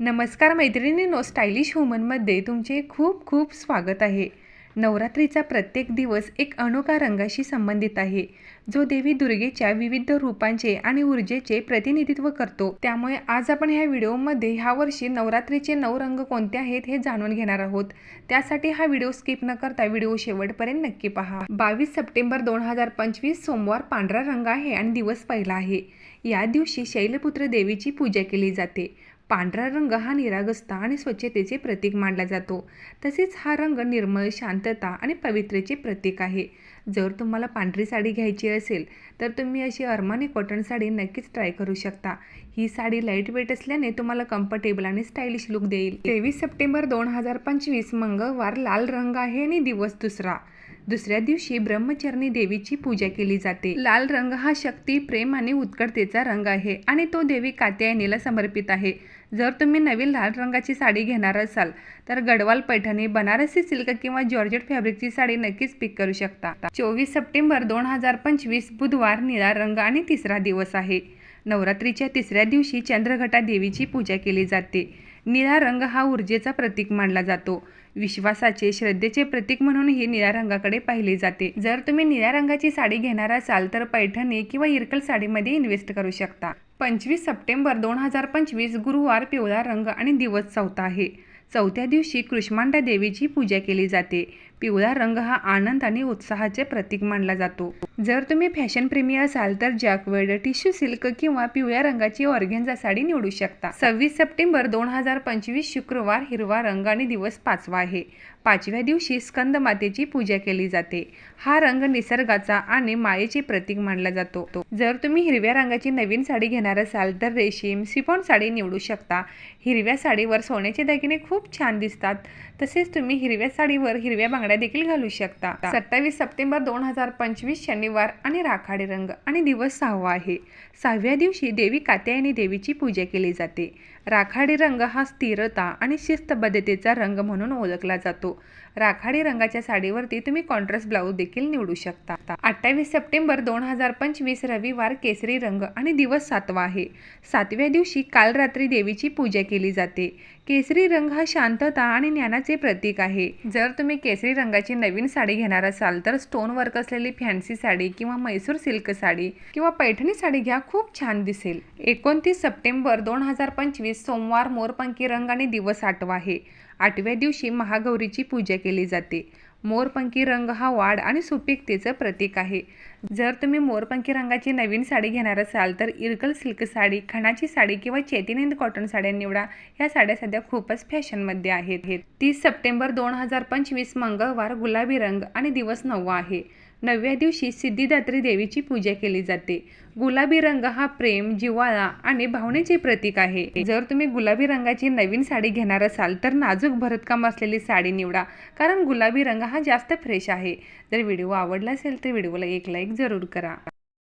नमस्कार मैत्रिणींनो स्टायलिश वुमनमध्ये तुमचे खूप खूप स्वागत आहे. नवरात्रीचा प्रत्येक दिवस एक अनोखा रंगाशी संबंधित आहे. जो देवी दुर्गेच्या विविध रूपांचे आणि ऊर्जेचे प्रतिनिधित्व करतो. त्यामुळे आज आपण ह्या व्हिडिओमध्ये ह्या वर्षी नवरात्रीचे नऊ रंग कोणते आहेत हे जाणून घेणार आहोत. त्यासाठी हा व्हिडिओ स्किप न करता व्हिडिओ शेवटपर्यंत नक्की पहा. बावीस सप्टेंबर दोन हजार पंचवीस सोमवार पांढरा रंग आहे आणि दिवस पहिला आहे. या दिवशी शैलपुत्र देवीची पूजा केली जाते. पांढरा रंग हा निरागसता आणि स्वच्छतेचे प्रतीक मानला जातो. तसेच हा रंग निर्मळ शांतता आणि पवित्रेचे प्रतीक आहे. जर तुम्हाला पांढरी साडी घ्यायची असेल तर तुम्ही अशी अरमानी कॉटन साडी नक्कीच ट्राय करू शकता. ही साडी लाइट वेट असल्याने तुम्हाला कम्फर्टेबल आणि स्टायलिश लुक देईल. तेवीस सप्टेंबर दोन हजार पंचवीस मंगळवार लाल रंग आहे आणि दिवस दुसरा. दुसऱ्या दिवशी ब्रह्मचरणी देवीची पूजा केली जाते. लाल रंग हा शक्ती प्रेम आणि उत्कटतेचा रंग आहे आणि तो देवी कात्यायनीला समर्पित आहे. जर तुम्ही नवीन लाल रंगाची साडी घेणार असाल तर गडवाल पैठणी बनारसी सिल्क किंवा जॉर्जेट फॅब्रिकची साडी नक्कीच पिक करू शकता. चोवीस सप्टेंबर दोन हजार पंचवीस बुधवार निळा रंग आणि तिसरा दिवस आहे. नवरात्रीच्या तिसऱ्या दिवशी चंद्रघटा देवीची पूजा केली जाते. निळा रंग हा ऊर्जेचा प्रतीक मानला जातो. विश्वासाचे श्रद्धेचे प्रतीक म्हणूनही निळ्या रंगाकडे पाहिले जाते. जर तुम्ही निळ्या रंगाची साडी घेणार असाल तर पैठणी किंवा इरकल साडीमध्ये इन्व्हेस्ट करू शकता. पंचवीस सप्टेंबर दोन हजार पंचवीस गुरुवार पिवळा रंग आणि दिवस चौथा आहे. चौथ्या दिवशी कृष्मांडा देवीची पूजा केली जाते. पिवळा रंग हा आनंद आणि उत्साहाचे प्रतीक मानला जातो. जर तुम्ही फॅशन प्रेमी असाल तर जॅकवेड टिश्यू सिल्क किंवा पिवळ्या रंगाची ऑर्गेन्झा साडी निवडू शकता. सव्वीस सप्टेंबर दोन हजार पंचवीस शुक्रवार हिरवा रंग आणि दिवस पाचवा आहे. पाचव्या दिवशी स्कंद मातेची पूजा केली जाते. हा रंग निसर्गाचा आणि मायेचे प्रतीक मानला जातो. जर तुम्ही हिरव्या रंगाची नवीन साडी घेणार असाल तर रेशीम सिफॉन साडी निवडू शकता. हिरव्या साडीवर सोन्याचे दागिने खूप छान दिसतात. तसेच तुम्ही हिरव्या साडीवर हिरव्या बांगड्या देखील घालू शकता. सत्तावीस सप्टेंबर दोन हजार पंचवीस शनिवार आणि राखाडी रंग आणि दिवस सहावा आहे. सहाव्या दिवशी देवी कात्यायनी देवीची पूजा केली जाते. राखाडी रंग हा स्थिरता आणि शिस्तबद्धतेचा रंग म्हणून ओळखला जातो. राखाडी रंगाच्या साडीवरती तुम्ही कॉन्ट्रास्ट ब्लाऊज देखील निवडू शकता. अठ्ठावीस सप्टेंबर दोन हजार पंचवीस रविवार केसरी रंग आणि दिवस सातवा आहे. सातव्या दिवशी काल रात्री देवीची पूजा केली जाते. केसरी रंग हा शांतता आणि ज्ञानाचे प्रतीक आहे. जर तुम्ही केसरी रंगाची नवीन साडी घेणार असाल तर स्टोन वर्क असलेली फॅन्सी साडी किंवा मैसूर सिल्क साडी किंवा पैठणी साडी घ्या खूप छान दिसेल. एकोणतीस सप्टेंबर दोन हजार पंचवीस सोमवार मोरपंखी रंग आणि दिवस आठवा आहे. आठव्या दिवशी महागौरीची पूजा केली जाते. मोरपंखी रंग हा वाढ आणि सुपीकतेचं प्रतीक आहे. जर तुम्ही मोरपंखी रंगाची नवीन साडी घेणार असाल तर इरकल सिल्क साडी खणाची साडी किंवा चेतीनेंद कॉटन साड्या निवडा. ह्या साड्या सध्या खूपच फॅशनमध्ये आहेत. तीस सप्टेंबर दोन हजार पंचवीस मंगळवार गुलाबी रंग आणि दिवस नववा आहे. नवव्या दिवशी सिद्धिदात्री देवीची पूजा केली जाते. गुलाबी रंग हा प्रेम जिव्हाळा आणि भावनेचे प्रतीक आहे. जर तुम्ही गुलाबी रंगाची नवीन साडी घेणार असाल तर नाजूक भरतकाम असलेली साडी निवडा कारण गुलाबी रंग हा जास्त फ्रेश आहे. जर व्हिडिओ आवडला असेल तर व्हिडिओला एक लाईक जरूर करा